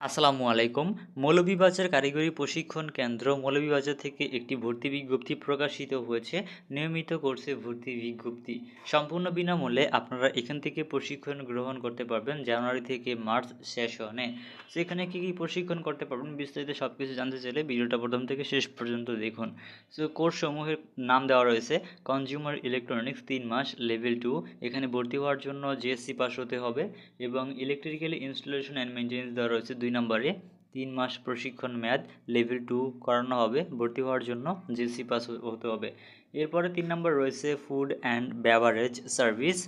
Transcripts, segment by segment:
আসসালামু আলাইকুম। মৌলভীবাজার কারিগরি প্রশিক্ষণ কেন্দ্র মৌলভীবাজার থেকে একটি ভর্তি বিজ্ঞপ্তি প্রকাশিত হয়েছে। নিয়মিত কোর্সে ভর্তি বিজ্ঞপ্তি। সম্পূর্ণ বিনামূল্যে আপনারা এখান থেকে প্রশিক্ষণ গ্রহণ করতে পারবেন জানুয়ারি থেকে মার্চ সেশনে। সেখানে কী কী প্রশিক্ষণ করতে পারবেন বিস্তারিত সব কিছু জানতে চাইলে ভিডিওটা প্রথম থেকে শেষ পর্যন্ত দেখুন। সো কোর্স সমূহের নাম দেওয়া রয়েছে কনজিউমার ইলেকট্রনিক্স তিন মাস লেভেল টু এখানে ভর্তি হওয়ার জন্য জিএসসি পাস হতে হবে এবং ইলেকট্রিক্যাল ইনস্টলেশন অ্যান্ড মেনটেন্যান্স দেওয়া রয়েছে দুই নম্বরে তিন মাস প্রশিক্ষণ মেয়াদ লেভেল টু করানো হবে, ভর্তি হওয়ার জন্য জিএসসি পাস হতে হবে। এরপরে তিন নম্বর রয়েছে ফুড অ্যান্ড ব্যাভারেজ সার্ভিস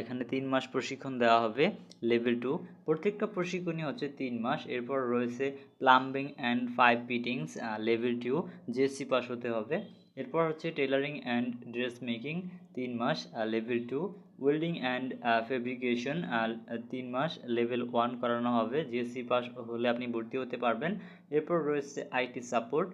এখানে তিন মাস প্রশিক্ষণ দেওয়া হবে লেভেল টু প্রত্যেকটা প্রশিক্ষণই হচ্ছে তিন মাস। এরপর রয়েছে plumbing and pipe fittings level two JSC pass হতে হবে। এরপর হচ্ছে টেলারিং অ্যান্ড ড্রেস মেকিং তিন মাস level two welding and fabrication তিন মাস লেভেল ওয়ান করানো হবে। জিএসসি পাস হলে আপনি ভর্তি হতে পারবেন। এরপর রয়েছে আইটি সাপোর্ট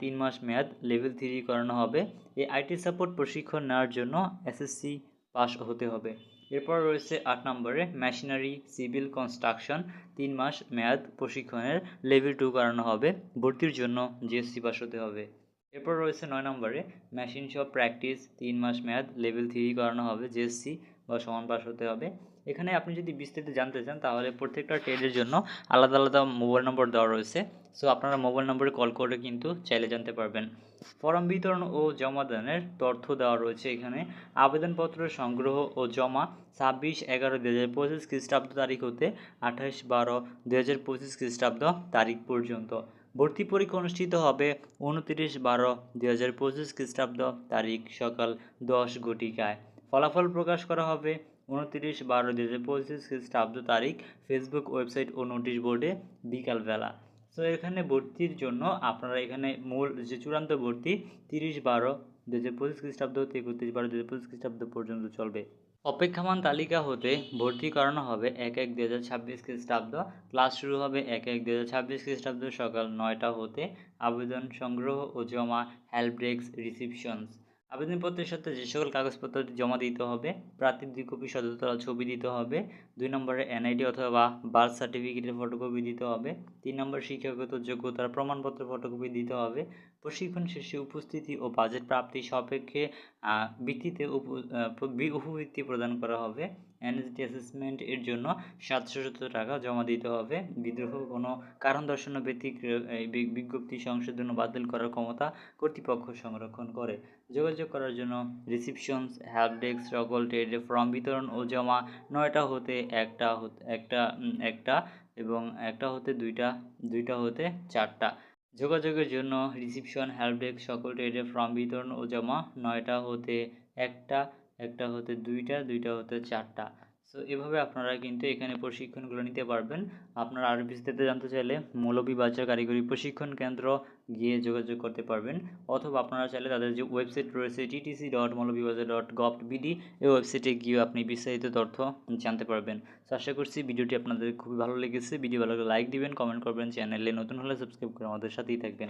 তিন মাস মেয়াদ লেভেল থ্রি করানো হবে। এই আইটি সাপোর্ট প্রশিক্ষণ নেওয়ার জন্য এসএসসি পাস হতে হবে। এরপর রয়েছে আট নম্বরে মেশিনারি সিভিল কনস্ট্রাকশন তিন মাস মেয়াদ প্রশিক্ষণের লেভেল টু করানো হবে। ভর্তির জন্য জিএসসি পাস হতে হবে। এরপর রয়েছে নয় নম্বরে মেশিন শপ প্র্যাকটিস তিন মাস মেয়াদ লেভেল থ্রি করানো হবে জিএসসি বা সমান পাস হতে হবে। এখানে আপনি যদি বিস্তারিত জানতে চান, তাহলে প্রত্যেকটা ট্রেডের জন্য আলাদা আলাদা মোবাইল নম্বর দেওয়া রয়েছে। সো আপনারা মোবাইল নম্বরে কল করে কিন্তু চাইলে জানতে পারবেন। ফর্ম বিতরণ ও জমাদানের তথ্য দেওয়া রয়েছে এখানে। আবেদনপত্র সংগ্রহ ও জমা ছাব্বিশ এগারো দু হাজার পঁচিশ খ্রিস্টাব্দ তারিখ হতে আঠাশ বারো দু হাজার পঁচিশ খ্রিস্টাব্দ তারিখ পর্যন্ত। ভর্তি পরীক্ষা অনুষ্ঠিত হবে উনত্রিশ বারো দু হাজার পঁচিশ খ্রিস্টাব্দ তারিখ সকাল দশ ঘটিকায় ফলাফল প্রকাশ করা হবে উনত্রিশ বারো দু হাজার পঁচিশ খ্রিস্টাব্দ তারিখ ফেসবুক ওয়েবসাইট ও নোটিশ বোর্ডে বিকালবেলা। সো এখানে ভর্তির জন্য আপনারা এখানে মূল যে চূড়ান্ত ভর্তি তিরিশ বারো দু হাজার পঁচিশ খ্রিস্টাব্দ থেকে একত্রিশ বারো দু হাজার পঁচিশ খ্রিস্টাব্দ পর্যন্ত চলবে। অপেক্ষমান তালিকা হতে ভর্তি করানো হবে এক এক দু হাজার ছাব্বিশ খ্রিস্টাব্দ। ক্লাস শুরু হবে এক এক দু হাজার ছাব্বিশ খ্রিস্টাব্দ সকাল নয়টা হতে। আবেদন সংগ্রহ ও জমা হেল্প ডেস্ক রিসিপশনস আবেদনপত্রের সাথে যে সকল কাগজপত্র জমা দিতে হবে প্রার্থীর দুই কপি সদস্যরা ছবি দিতে হবে, দুই নম্বরে এনআইডি অথবা বার্থ সার্টিফিকেটের ফটোকপি দিতে হবে, তিন নম্বর শিক্ষাগত যোগ্যতার প্রমাণপত্র ফটোকপি দিতে হবে, প্রশিক্ষণ শেষে উপস্থিতি ও বাজেট প্রাপ্তি সাপেক্ষে ভিত্তিতে উপবৃত্তি প্রদান করা হবে এনএসডি অ্যাসেসমেন্ট এর জন্য সাতশো সত্তর টাকা জমা দিতে হবে, বিদ্রোহ কোনো কারণ দর্শানো ব্যতিক বিজ্ঞপ্তি সংশোধন বাতিল করার ক্ষমতা কর্তৃপক্ষ সংরক্ষণ করে। যোগাযোগ করার জন্য রিসিপশনস হেল্প ডেস্ক সকল ট্রেড ফর্ম বিতরণ ও জমা নয়টা হতে একটা একটা একটা এবং একটা হতে দুইটা দুইটা হতে চারটা। যোগাযোগের জন্য রিসিপশন হেল্প ডেস্ক সকল ট্রেডের ফর্ম বিতরণ ও জমা নয়টা হতে একটা একটা হতে দুইটা দুইটা হতে চারটা। সো এভাবে আপনারা কিন্তু এখানে প্রশিক্ষণগুলো নিতে পারবেন। আপনারা আরও বিস্তারিত জানতে চাইলে মৌলভীবাজার কারিগরি প্রশিক্ষণ কেন্দ্র গিয়ে যোগাযোগ করতে পারবেন। অথবা আপনারা চাইলে তাদের যে ওয়েবসাইট রয়েছে TTC dot Moulvibazar dot gov BD এই ওয়েবসাইটে গিয়ে আপনি বিস্তারিত তথ্য জানতে পারবেন। তো আশা করছি ভিডিওটি আপনাদের খুবই ভালো লেগেছে। ভিডিও ভালো লাইক দিবেন, কমেন্ট করবেন। চ্যানেলে নতুন হলে সাবস্ক্রাইব করে আমাদের সাথেই থাকবেন।